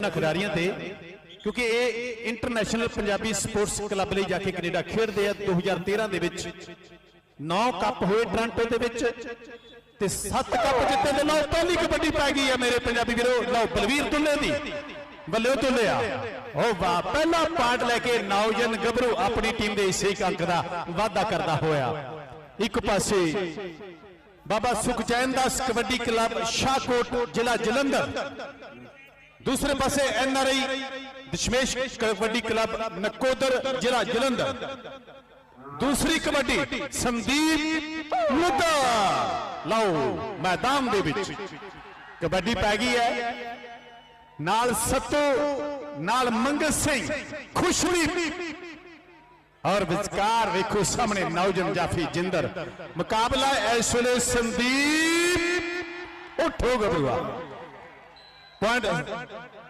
ਇਹਨਾਂ ਖਿਡਾਰੀਆਂ ਤੇ, ਕਿਉਂਕਿ ਇਹ ਇੰਟਰਨੈਸ਼ਨਲ ਪੰਜਾਬੀ ਸਪੋਰਟਸ ਕਲੱਬ ਲਈ ਜਾ ਕੇ ਕੈਨੇਡਾ ਖੇਡਦੇ ਆ 2013 ਦੇ ਵਿੱਚ। 9 ਕੱਪ ਹੋਏ ਟ੍ਰਾਂਟੋ ਦੇ ਵਿੱਚ ਤੇ 7 ਕੱਪ ਜਿੱਤੇ ਦੇ ਲਓ, ਪਹਿਲੀ ਕਬੱਡੀ ਪੈ ਗਈ ਹੈ ਮੇਰੇ ਪੰਜਾਬੀ ਵੀਰੋ। ਲਓ, ਬਲਵੀਰ ਤੁੱਲੇ ਦੀ। ਬੱਲਿਓ ਤੁੱਲਿਆ ਉਹ ਵਾਹ, ਪਹਿਲਾ ਪਾਰਟ ਲੈ ਕੇ ਨੌਜਨ ਗੱਭਰੂ ਆਪਣੀ ਟੀਮ ਦੇ ਇਸੇ ਅੰਕ ਦਾ ਵਾਅਦਾ ਕਰਦਾ ਹੋਇਆ। ਇੱਕ ਪਾਸੇ ਬਾਬਾ ਸੁਖਚੈਨ ਦਾਸ ਕਬੱਡੀ ਕਲੱਬ, ਸ਼ਾਹਕੋਟ, ਜ਼ਿਲ੍ਹਾ ਜਲੰਧਰ। ਦੂਸਰੇ ਪਾਸੇ N R I Dashmesh kabaddi club Nakodar ਜ਼ਿਲ੍ਹਾ ਜਲੰਧਰ ਦੂਸਰੀ ਕਬੱਡੀ ਸੰਦੀਪ ਲੁੱਡਾ ਲਓ ਮੈਦਾਨ ਦੇ ਵਿੱਚ ਕਬੱਡੀ ਪੈ ਗਈ ਹੈ ਨਾਲ ਸੱਤੂ ਨਾਲ ਮੰਗਤ ਸਿੰਘ ਖੁਸ਼ਵੀ ਔਰ ਵਿਚਕਾਰ ਵੇਖੋ ਸਾਹਮਣੇ ਨੌਜਨ ਜਾਫੀ ਜਿੰਦਰ ਮੁਕਾਬਲਾ ਇਸ ਵੇਲੇ ਸੰਦੀਪ ਉਠੋ point